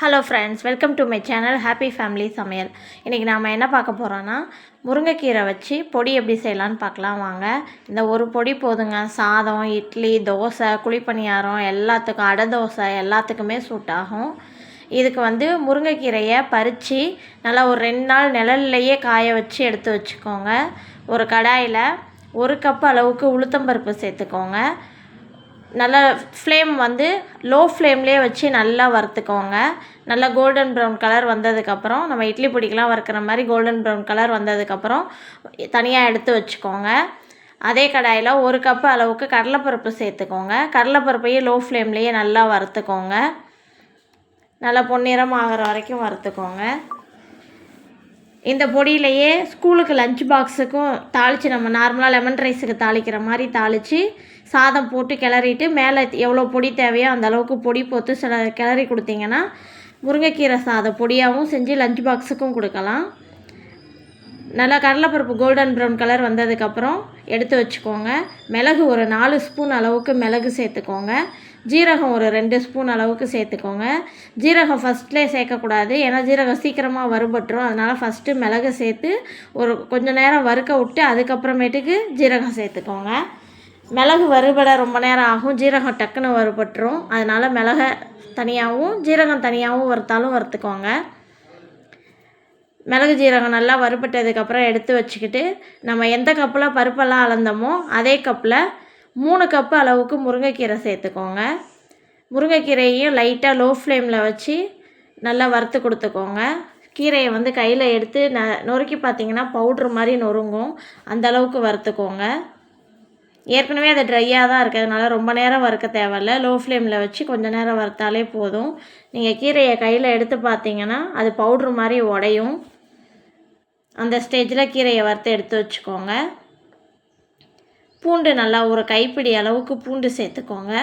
Hello friends welcome to my channel happy family சமையல் இன்றைக்கி நாம் என்ன பார்க்க போகிறோன்னா முருங்கைக்கீரை வச்சு பொடி எப்படி செய்யலான்னு பார்க்கலாம் வாங்க. இந்த ஒரு பொடி போதுங்க. சாதம் இட்லி தோசை குழிப்பணியாரம் எல்லாத்துக்கும் அடை தோசை எல்லாத்துக்குமே சூட் ஆகும். இதுக்கு வந்து முருங்கைக்கீரையை பறித்து நல்லா ஒரு ரெண்டு நாள் நிழல்லையே காய வச்சு எடுத்து வச்சுக்கோங்க. ஒரு கடாயில் ஒரு கப் அளவுக்கு உளுத்தம்பருப்பு சேர்த்துக்கோங்க. நல்லா ஃப்ளேம் வந்து லோ ஃப்ளேம்லேயே வச்சு நல்லா வறுத்துக்கோங்க. நல்லா கோல்டன் ப்ரௌன் கலர் வந்ததுக்கப்புறம் நம்ம இட்லி பொடிக்கெலாம் வறுக்கிற மாதிரி கோல்டன் ப்ரௌன் கலர் வந்ததுக்கப்புறம் தனியாக எடுத்து வச்சுக்கோங்க. அதே கடாயில் ஒரு கப்பு அளவுக்கு கடலைப்பருப்பு சேர்த்துக்கோங்க. கடலைப்பருப்பையும் லோ ஃப்ளேம்லேயே நல்லா வறுத்துக்கோங்க. நல்லா பொன்னிறம் ஆகிற வரைக்கும் வறுத்துக்கோங்க. இந்த பொடியிலையே ஸ்கூலுக்கு லஞ்ச் பாக்ஸுக்கும் தாளித்து நம்ம நார்மலாக லெமன் ரைஸுக்கு தாளிக்கிற மாதிரி தாளித்து சாதம் போட்டு கிளறிட்டு மேலே எவ்வளோ பொடி தேவையோ அந்த அளவுக்கு பொடி போட்டு சில கிளறி கொடுத்தீங்கன்னா முருங்கைக்கீரை சாதம் பொடியாகவும் செஞ்சு லஞ்ச் பாக்ஸுக்கும் கொடுக்கலாம். நல்லா கடலைப்பருப்பு கோல்டன் ப்ரௌன் கலர் வந்ததுக்கப்புறம் எடுத்து வச்சுக்கோங்க. மிளகு ஒரு நாலு ஸ்பூன் அளவுக்கு மிளகு சேர்த்துக்கோங்க. ஜீரகம் ஒரு ரெண்டு ஸ்பூன் அளவுக்கு சேர்த்துக்கோங்க. ஜீரகம் ஃபஸ்ட்லேயே சேர்க்கக்கூடாது. ஏன்னா ஜீரகம் சீக்கிரமாக வறுபட்டுரும். அதனால் ஃபஸ்ட்டு மிளகு சேர்த்து ஒரு கொஞ்சம் நேரம் வறுக்க விட்டு அதுக்கப்புறமேட்டுக்கு ஜீரகம் சேர்த்துக்கோங்க. மிளகு வறுபட ரொம்ப நேரம் ஆகும். ஜீரகம் டக்குன்னு வறுபட்டுரும். அதனால் மிளகை தனியாகவும் ஜீரகம் தனியாகவும் வறுத்தாலும் வறுத்துக்கோங்க. மிளகு ஜீரகம் நல்லா வறுபட்டதுக்கப்புறம் எடுத்து வச்சுக்கிட்டு நம்ம எந்த கப்பில் பருப்பெல்லாம் அளந்தோமோ அதே கப்பில் மூணு கப்பு அளவுக்கு முருங்கைக்கீரை சேர்த்துக்கோங்க. முருங்கைக்கீரையும் லைட்டாக லோ ஃப்ளேமில் வச்சு நல்லா வறுத்து கொடுத்துக்கோங்க. கீரையை வந்து கையில் எடுத்து ந நொறுக்கி பார்த்தீங்கன்னா பவுட்ரு மாதிரி நொறுங்கும். அந்த அளவுக்கு வறுத்துக்கோங்க. ஏற்கனவே அது ட்ரையாக தான் இருக்கிறதுனால ரொம்ப நேரம் வறுக்க தேவையில்ல. லோ ஃப்ளேமில் வச்சு கொஞ்சம் நேரம் வறுத்தாலே போதும். நீங்கள் கீரையை கையில் எடுத்து பார்த்தீங்கன்னா அது பவுட்ரு மாதிரி உடையும். அந்த ஸ்டேஜில் கீரையை வறுத்து எடுத்து வச்சுக்கோங்க. பூண்டு நல்லா ஒரு கைப்பிடி அளவுக்கு பூண்டு சேர்த்துக்கோங்க.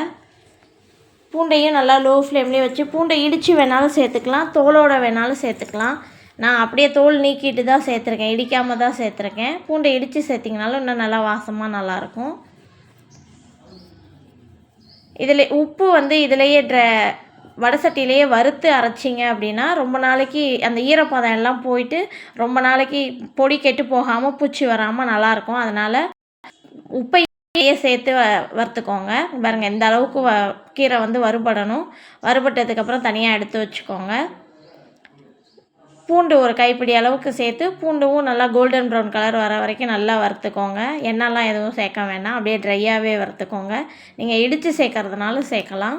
பூண்டையும் நல்லா லோ ஃப்ளேம்லேயே வச்சு பூண்டை இடித்து வேணாலும் சேர்த்துக்கலாம் தோலோடு வேணாலும் சேர்த்துக்கலாம். நான் அப்படியே தோல் நீக்கிட்டு தான் சேர்த்துருக்கேன் இடிக்காமல் தான் சேர்த்துருக்கேன். பூண்டை இடித்து சேர்த்திங்கனாலும் இன்னும் நல்லா வாசமாக நல்லாயிருக்கும். இதில் உப்பு வந்து இதிலையே ட்ர வடை வறுத்து அரைச்சிங்க அப்படின்னா ரொம்ப நாளைக்கு அந்த ஈரப்பதம் எல்லாம் போயிட்டு ரொம்ப நாளைக்கு பொடி கெட்டு போகாமல் பூச்சி வராமல் நல்லாயிருக்கும். அதனால் உப்பையே சேர்த்து வ வறுத்துக்கோங்க. பாருங்கள் இந்த அளவுக்கு வ கீரை வந்து வறுபடணும். வறுபட்டதுக்கப்புறம் தனியாக எடுத்து வச்சுக்கோங்க. பூண்டு ஒரு கைப்பிடி அளவுக்கு சேர்த்து பூண்டும் நல்லா கோல்டன் ப்ரௌன் கலர் வர வரைக்கும் நல்லா வறுத்துக்கோங்க. எண்ணெய்லாம் எதுவும் சேர்க்க வேணாம். அப்படியே ட்ரையாகவே வறுத்துக்கோங்க. நீங்கள் இடித்து சேர்க்கறதுனாலும் சேர்க்கலாம்.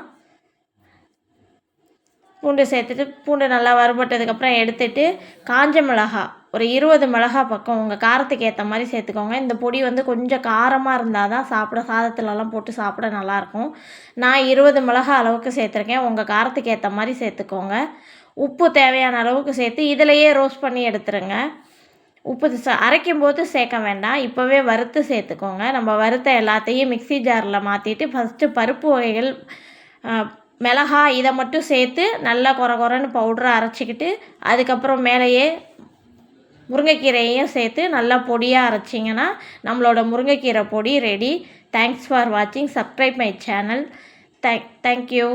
பூண்டு சேர்த்துட்டு பூண்டு நல்லா வறுபட்டதுக்கப்புறம் எடுத்துட்டு காஞ்ச மிளகா ஒரு இருபது மிளகா பக்கம் உங்கள் காரத்துக்கு ஏற்ற மாதிரி சேர்த்துக்கோங்க. இந்த பொடி வந்து கொஞ்சம் காரமாக இருந்தால் தான் சாப்பிட சாதத்துலலாம் போட்டு சாப்பிட நல்லாயிருக்கும். நான் இருபது மிளகா அளவுக்கு சேர்த்துருக்கேன். உங்கள் காரத்துக்கு ஏற்ற மாதிரி சேர்த்துக்கோங்க. உப்பு தேவையான அளவுக்கு சேர்த்து இதிலையே ரோஸ்ட் பண்ணி எடுத்துருங்க. உப்பு ச அரைக்கும் போது சேர்க்க வேண்டாம். இப்போவே வறுத்து சேர்த்துக்கோங்க. நம்ம வறுத்த எல்லாத்தையும் மிக்சி ஜாரில் மாற்றிட்டு ஃபஸ்ட்டு பருப்பு வகைகள் மிளகா இதை மட்டும் சேர்த்து நல்லா குற குறன்னு பவுட்ரை அரைச்சிக்கிட்டு அதுக்கப்புறம் மேலேயே முருங்கைக்கீரையும் சேர்த்து நல்லா பொடியாக அரைச்சிங்கன்னா நம்மளோட முருங்கைக்கீரை பொடி ரெடி தேங்க்ஸ் ஃபார் வாட்சிங் subscribe my channel thank thank you